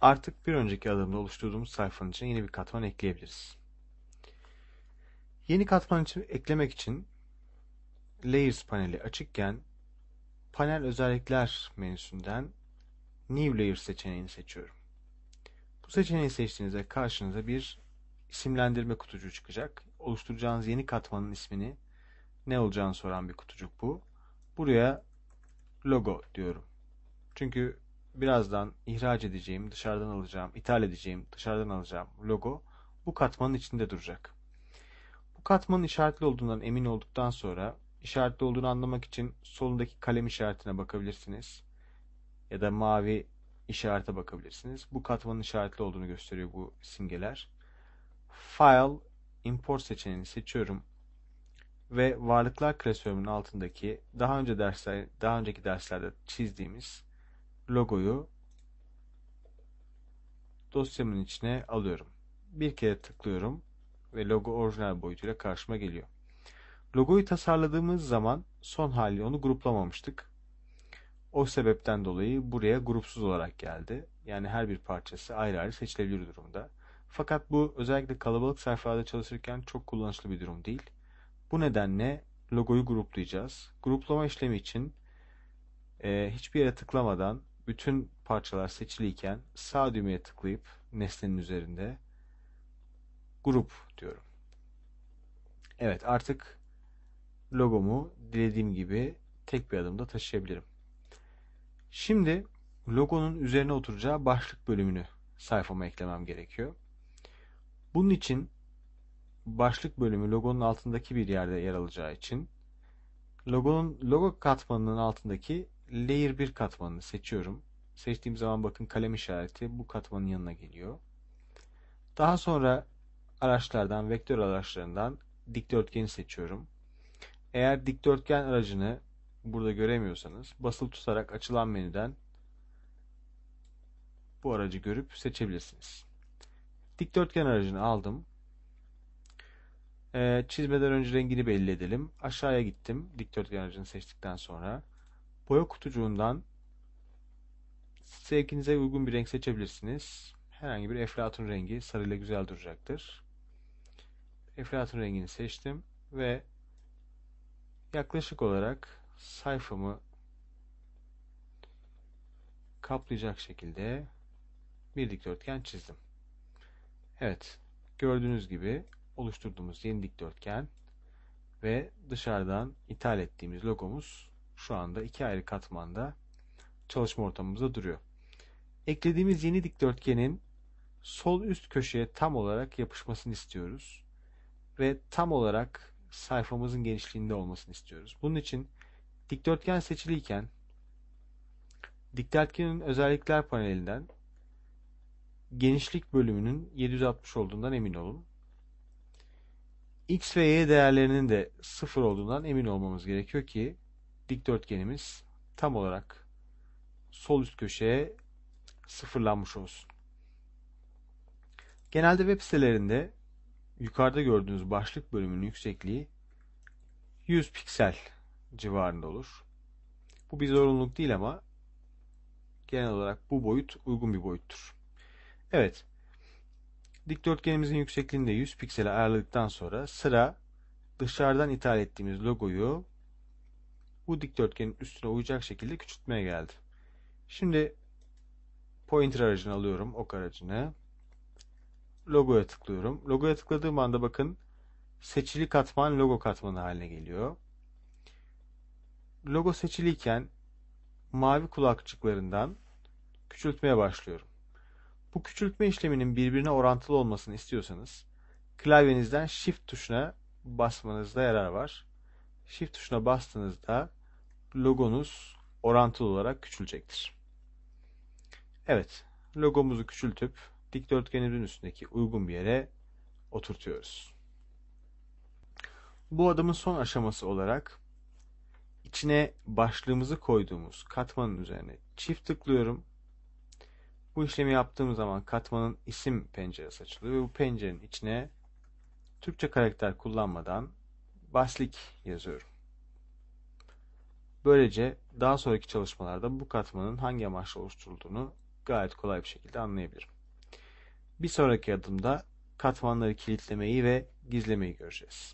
Artık bir önceki adımda oluşturduğumuz sayfanın içine yeni bir katman ekleyebiliriz. Yeni katman için eklemek için Layers paneli açıkken Panel Özellikler menüsünden New Layer seçeneğini seçiyorum. Bu seçeneği seçtiğinizde karşınıza bir isimlendirme kutucuğu çıkacak. Oluşturacağınız yeni katmanın ismini ne olacağını soran bir kutucuk bu. Buraya logo diyorum. Çünkü birazdan ihraç edeceğim, dışarıdan alacağım, ithal edeceğim, dışarıdan alacağım logo bu katmanın içinde duracak. Bu katmanın işaretli olduğundan emin olduktan sonra işaretli olduğunu anlamak için solundaki kalem işaretine bakabilirsiniz. Ya da mavi işarete bakabilirsiniz. Bu katmanın işaretli olduğunu gösteriyor bu simgeler. File, Import seçeneğini seçiyorum ve varlıklar klasörünün altındaki daha önce dersler daha önceki derslerde çizdiğimiz logoyu dosyamın içine alıyorum. Bir kere tıklıyorum ve logo orijinal boyutuyla karşıma geliyor. Logoyu tasarladığımız zaman son hali onu gruplamamıştık. O sebepten dolayı buraya grupsuz olarak geldi. Yani her bir parçası ayrı ayrı seçilebilir durumda. Fakat bu özellikle kalabalık sayfalarda çalışırken çok kullanışlı bir durum değil. Bu nedenle logoyu gruplayacağız. Gruplama işlemi için e, hiçbir yere tıklamadan bütün parçalar seçiliyken sağ düğmeye tıklayıp nesnenin üzerinde grup diyorum. Evet artık logomu dilediğim gibi tek bir adımda taşıyabilirim. Şimdi logonun üzerine oturacağı başlık bölümünü sayfama eklemem gerekiyor. Bunun için başlık bölümü logonun altındaki bir yerde yer alacağı için logonun logo katmanının altındaki layer 1 katmanını seçiyorum. Seçtiğim zaman bakın kalem işareti bu katmanın yanına geliyor. Daha sonra araçlardan, vektör araçlarından dikdörtgeni seçiyorum. Eğer dikdörtgen aracını burada göremiyorsanız basılı tutarak açılan menüden bu aracı görüp seçebilirsiniz. Dikdörtgen aracını aldım. Ee, çizmeden önce rengini belli edelim. Aşağıya gittim. Dikdörtgen aracını seçtikten sonra boya kutucuğundan zevkinize uygun bir renk seçebilirsiniz. Herhangi bir eflatun rengi sarıyla güzel duracaktır. Eflatun rengini seçtim ve yaklaşık olarak sayfamı kaplayacak şekilde bir dikdörtgen çizdim. Evet, gördüğünüz gibi oluşturduğumuz yeni dikdörtgen ve dışarıdan ithal ettiğimiz logomuz şu anda iki ayrı katmanda çalışma ortamımızda duruyor. Eklediğimiz yeni dikdörtgenin sol üst köşeye tam olarak yapışmasını istiyoruz. Ve tam olarak sayfamızın genişliğinde olmasını istiyoruz. Bunun için dikdörtgen seçiliyken dikdörtgenin özellikler panelinden genişlik bölümünün 760 olduğundan emin olun. X ve Y değerlerinin de sıfır olduğundan emin olmamız gerekiyor ki dikdörtgenimiz tam olarak sol üst köşeye sıfırlanmış olsun. Genelde web sitelerinde yukarıda gördüğünüz başlık bölümünün yüksekliği 100 piksel civarında olur. Bu bir zorunluluk değil ama genel olarak bu boyut uygun bir boyuttur. Evet. Dikdörtgenimizin yüksekliğini de 100 piksele ayarladıktan sonra sıra dışarıdan ithal ettiğimiz logoyu bu dikdörtgenin üstüne uyacak şekilde küçültmeye geldi. Şimdi pointer aracını alıyorum, ok aracını. Logoya tıklıyorum. Logoya tıkladığım anda bakın seçili katman logo katmanı haline geliyor. Logo seçiliyken mavi kulakçıklarından küçültmeye başlıyorum. Bu küçültme işleminin birbirine orantılı olmasını istiyorsanız klavyenizden Shift tuşuna basmanızda yarar var. Shift tuşuna bastığınızda logonuz orantılı olarak küçülecektir. Evet, logomuzu küçültüp dikdörtgenimizin üstündeki uygun bir yere oturtuyoruz. Bu adımın son aşaması olarak içine başlığımızı koyduğumuz katmanın üzerine çift tıklıyorum. Bu işlemi yaptığım zaman katmanın isim penceresi açılıyor ve bu pencerenin içine Türkçe karakter kullanmadan baslik yazıyorum. Böylece daha sonraki çalışmalarda bu katmanın hangi amaçla oluşturulduğunu gayet kolay bir şekilde anlayabilirim. Bir sonraki adımda katmanları kilitlemeyi ve gizlemeyi göreceğiz.